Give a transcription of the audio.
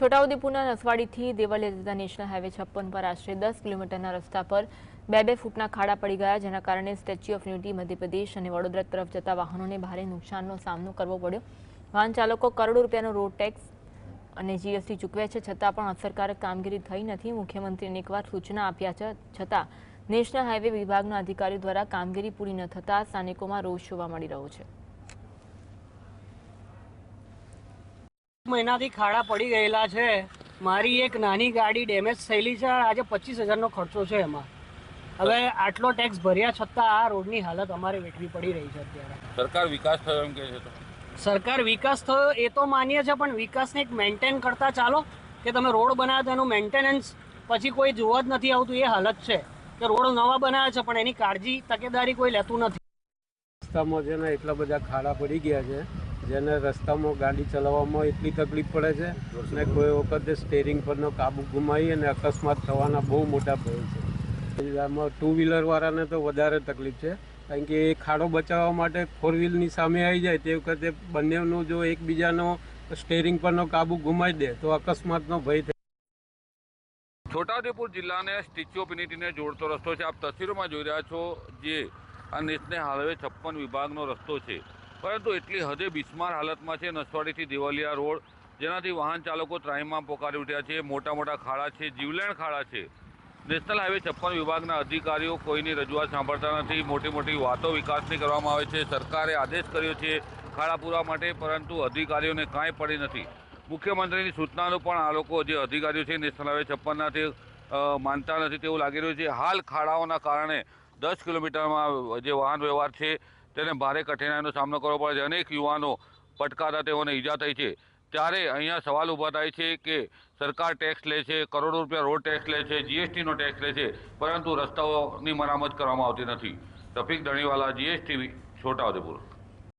છોટાઉદેપુરના નસવાડીથી દેવલિયા જતા national highway છપ્પન પર આશરે દસ કિલોમીટરના રસ્તા પર બે બે ફૂટના ખાડા પડી ગયા, જેના કારણે સ્ટેચ્યુ ઓફ યુનિટી મધ્યપ્રદેશ અને વડોદરા તરફ જતા વાહનોને ભારે નુકસાનનો સામનો કરવો પડ્યો. વાહન ચાલકો કરોડો રૂપિયાનો રોડ ટેક્સ અને જીએસટી ચૂકવે છે, છતાં પણ અસરકારક કામગીરી થઈ નથી. મુખ્યમંત્રીને એકવાર સૂચના આપ્યા છે, છતાં નેશનલ હાઈવે વિભાગના અધિકારીઓ દ્વારા કામગીરી પૂરી ન થતાં સ્થાનિકોમાં રોષ જોવા મળી રહ્યો છે. મહિનાથી ખાડા પડી ગયેલા છે. મારી એક નાની ગાડી ડેમેજ થયેલી છે આજે પચીસ હજારનો ખર્ચો છે એમાં. હવે આટલો ટેક્સ ભર્યા છતાં આ રોડની હાલત અમારે વેઠવી પડી રહી છે અત્યારે. સરકાર વિકાસ થયો એમ કે છે તો? સરકાર વિકાસ થયો એ તો માનીએ છે પણ વિકાસને એક મેન્ટેન કરતા ચાલો કે તમે રોડ બનાવ્યા તો એનું મેન્ટેનન્સ પછી કોઈ જોવા જ નથી આવતું એ હાલત છે કે રોડ નવા બનાવ્યા છે પણ એની કાળજી તકેદારી કોઈ લેતું નથી. રસ્તામાં છે ને એટલા બધા ખાડા પડી ગયા છે. જેને રસ્તામાં ગાડી ચલાવવામાં એટલી તકલીફ પડે છે અને કોઈ વખતે સ્ટેરિંગ પરનો કાબુ ગુમાવી અને અકસ્માત થવાના બહુ મોટા ભય છે. આમાં ટુ વ્હીલર વાળાને તો વધારે તકલીફ છે, કારણ કે એ ખાડો બચાવવા માટે ફોર વ્હીલની સામે આવી જાય તે વખતે બંનેનું જો એકબીજાનો સ્ટેરિંગ પરનો કાબુ ગુમાવી દે તો અકસ્માતનો ભય થાય. છોટાઉદેપુર જિલ્લાને સ્ટેચ્યુ ઓફ યુનિટીને જોડતો રસ્તો છે. આપ તસવીરોમાં જોઈ રહ્યા છો જે આ નેશનલ હાઈવે છપ્પન વિભાગનો રસ્તો છે. પરંતુ એટલી હદે બિસ્માર હાલતમાં છે નસવાડીથી દેવાલિયા રોડ, જેનાથી વાહન ચાલકો ત્રાહીમાં પોકારી ઉઠ્યા છે. મોટા મોટા ખાડા છે, જીવલેણ ખાડા છે. નેશનલ હાઈવે છપ્પન વિભાગના અધિકારીઓ કોઈની રજૂઆત સાંભળતા નથી. મોટી મોટી વાતો વિકાસની કરવામાં આવે છે. સરકારે આદેશ કર્યો છે ખાડા પૂરવા માટે, પરંતુ અધિકારીઓને કાંઈ પડી નથી. મુખ્યમંત્રીની સૂચનાનું પણ આ લોકો જે અધિકારીઓ છે નેશનલ હાઈવે છપ્પનના તે માનતા નથી તેવું લાગી રહ્યું છે. હાલ ખાડાઓના કારણે દસ કિલોમીટરમાં જે વાહન વ્યવહાર છે તેને ભારે કઠિનાઈનો સામનો કરવો પડે છે. અનેક યુવાનો પટકાતા તેઓને ઈજા થઈ છે. ત્યારે અહીંયા સવાલ ઊભા થાય છે કે સરકાર ટેક્સ લે છે, કરોડો રૂપિયા રોડ ટેક્સ લે છે, જીએસટીનો ટેક્સ લે છે, પરંતુ રસ્તાઓની મરામત કરવામાં આવતી નથી. રફીક ધણીવાલા, જીએસટીવી છોટાઉદેપુર